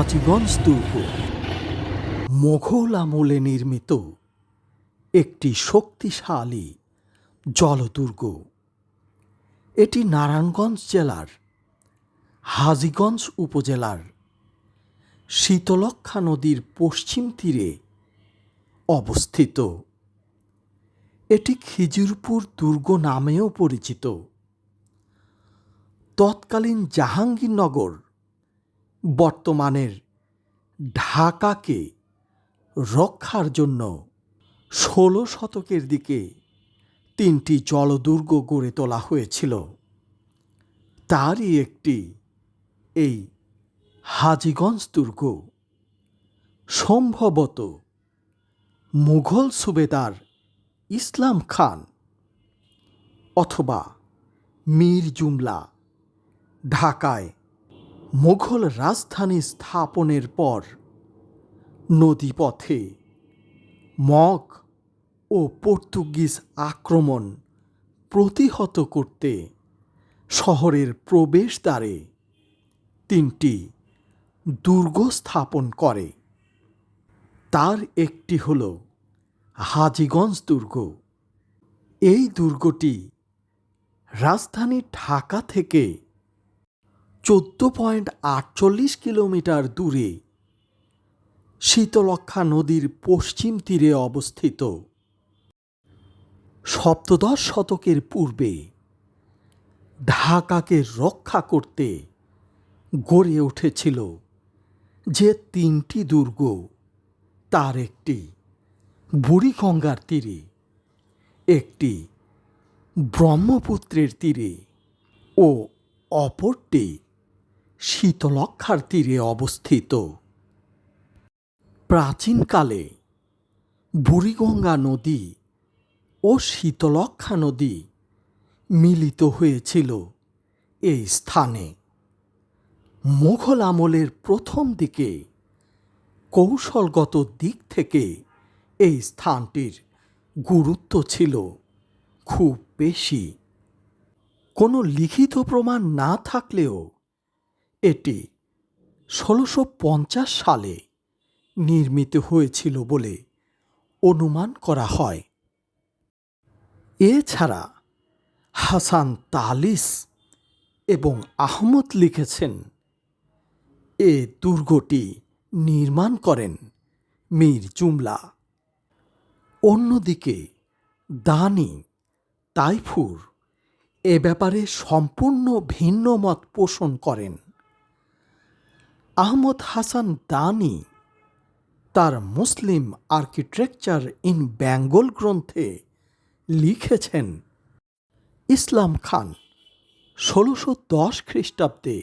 হাজিগঞ্জ দুর্গ মোঘল আমলে নির্মিত একটি শক্তিশালী জলদুর্গ। এটি নারায়ণগঞ্জ জেলার হাজীগঞ্জ উপজেলার শীতলক্ষা নদীর পশ্চিম তীরে অবস্থিত। এটি খিজুরপুর দুর্গ নামেও পরিচিত। তৎকালীন জাহাঙ্গীরনগর বর্তমানের ঢাকাকে রক্ষার জন্য ষোলো শতকের দিকে তিনটি জলদুর্গ গড়ে তোলা হয়েছিল। তারই একটি এই হাজীগঞ্জ দুর্গ সম্ভবত মুঘল সুবেদার ইসলাম খান অথবা মীর জুমলা ঢাকায় মুঘল রাজধানী স্থাপনের পর নদীপথে মগ ও পর্তুগিজ আক্রমণ প্রতিহত করতে শহরের প্রবেশদ্বারে তিনটি দুর্গ স্থাপন করে। তার একটি হল হাজীগঞ্জ দুর্গ। এই দুর্গটি রাজধানী ঢাকা থেকে চোদ্দ পয়েন্ট আটচল্লিশ কিলোমিটার দূরে শীতলক্ষা নদীর পশ্চিম তীরে অবস্থিত। সপ্তদশ শতকের পূর্বে ঢাকাকে রক্ষা করতে গড়ে উঠেছিল যে তিনটি দুর্গ, তার একটি বুড়িগঙ্গার তীরে, একটি ব্রহ্মপুত্রের তীরে ও অপরটি শীতলক্ষার তীরে অবস্থিত। প্রাচীনকালে বুড়িগঙ্গা নদী ও শীতলক্ষা নদী মিলিত হয়েছিল এই স্থানে। মুঘল আমলের প্রথম দিকে কৌশলগত দিক থেকে এই স্থানটির গুরুত্ব ছিল খুব বেশি। কোনো লিখিত প্রমাণ না থাকলেও এটি ষোলোশো সালে নির্মিত হয়েছিল বলে অনুমান করা হয়। এছাড়া হাসান তালিস এবং আহমদ লিখেছেন, এ দুর্গটি নির্মাণ করেন মীর জুমলা। অন্যদিকে দানি, তাইফুর এ ব্যাপারে সম্পূর্ণ ভিন্ন মত পোষণ করেন। আহমদ হাসান দানি, তার মুসলিম আর্কিটেকচার ইন বেঙ্গল গ্রন্থে লিখেছেন, ইসলাম খান, ষোলোশো দশ খ্রিস্টাব্দে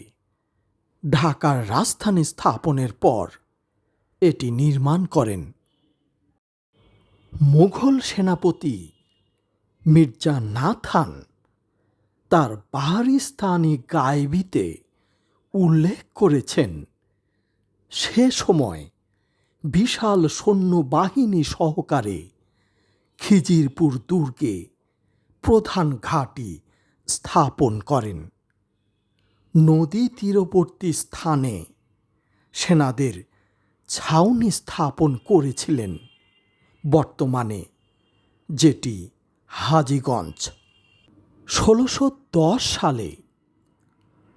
ঢাকার রাজধানী স্থাপনের পর এটি নির্মাণ করেন। মুঘল সেনাপতি মির্জা নাথান তার বাহারিস্তানি গায়েবিতে উল্লেখ করেছেন সে সময় বিশাল সৈন্যবাহিনী সহকারে খিজিরপুর দুর্গে প্রধান ঘাঁটি স্থাপন করেন। নদী তীরবর্তী স্থানে সেনাদের ছাউনি স্থাপন করেছিলেন। বর্তমানে যেটি হাজীগঞ্জ। ষোলোশো সালে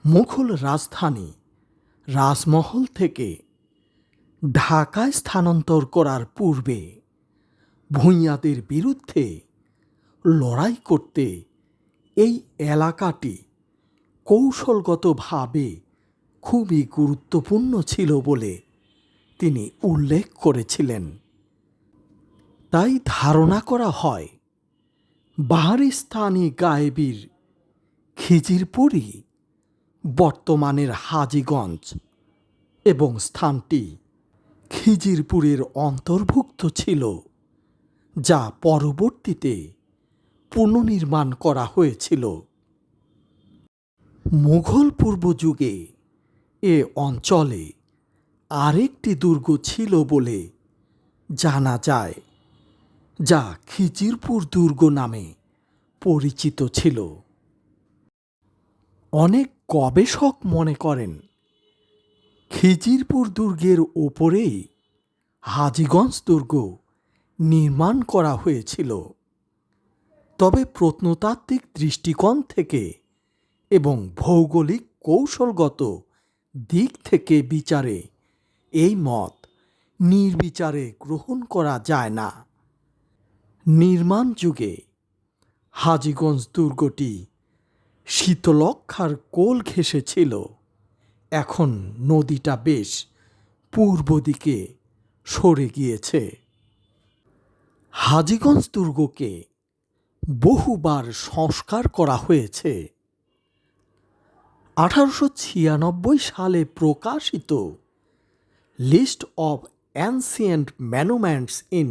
মুঘল রাজধানী রাজমহল থেকে ঢাকায় স্থানান্তর করার পূর্বে ভূঁইয়াদের বিরুদ্ধে লড়াই করতে এই এলাকাটি কৌশলগতভাবে খুবই গুরুত্বপূর্ণ ছিল বলে তিনি উল্লেখ করেছিলেন। তাই ধারণা করা হয়, বাহারিস্তানি গায়েবীর খিজিরপুরই বর্তমানের হাজীগঞ্জ এবং স্থানটি খিজিরপুরের অন্তর্ভুক্ত ছিল, যা পরবর্তীতে পুনর্নির্মাণ করা হয়েছিল। মুঘল পূর্ব যুগে এ অঞ্চলে আরেকটি দুর্গ ছিল বলে জানা যায়, যা খিজিরপুর দুর্গ নামে পরিচিত ছিল। অনেক গবেষক মনে করেন? খিজিরপুর দুর্গের ওপরেই হাজীগঞ্জ দুর্গ নির্মাণ করা হয়েছিল। তবে প্রত্নতাত্ত্বিক দৃষ্টিকোণ থেকে এবং ভৌগোলিক কৌশলগত দিক থেকে বিচারে এই মত নির্বিচারে গ্রহণ করা যায় না। নির্মাণ যুগে হাজীগঞ্জ দুর্গটি শীতলক্ষার কোল ঘেঁষেছিল এখন নদীটা বেশ পূর্ব দিকে সরে গিয়েছে। হাজিগঞ্জ দুর্গকে বহুবার সংস্কার করা হয়েছে। আঠারোশো ছিয়ানব্বই সালে প্রকাশিত list of ancient monuments in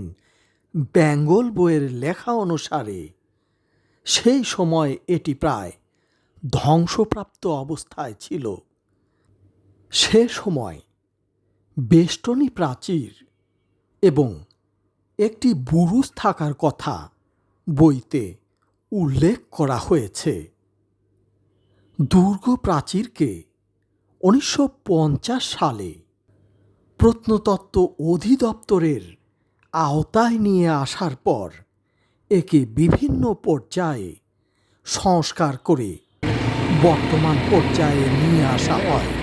Bengal বইয়ের লেখা অনুসারে সেই সময় এটি প্রায় ধ্বংসপ্রাপ্ত অবস্থায় ছিল। সে সময় বেষ্টনী প্রাচীর এবং একটি বুরুজ থাকার কথা বইতে উল্লেখ করা হয়েছে। দুর্গ প্রাচীরকে উনিশশো পঞ্চাশ সালে প্রত্নতত্ত্ব অধিদপ্তরের আওতায় নিয়ে আসার পর একে বিভিন্ন পর্যায়ে সংস্কার করে বর্তমান পর্যায়ে নিয়ে আসা হয়।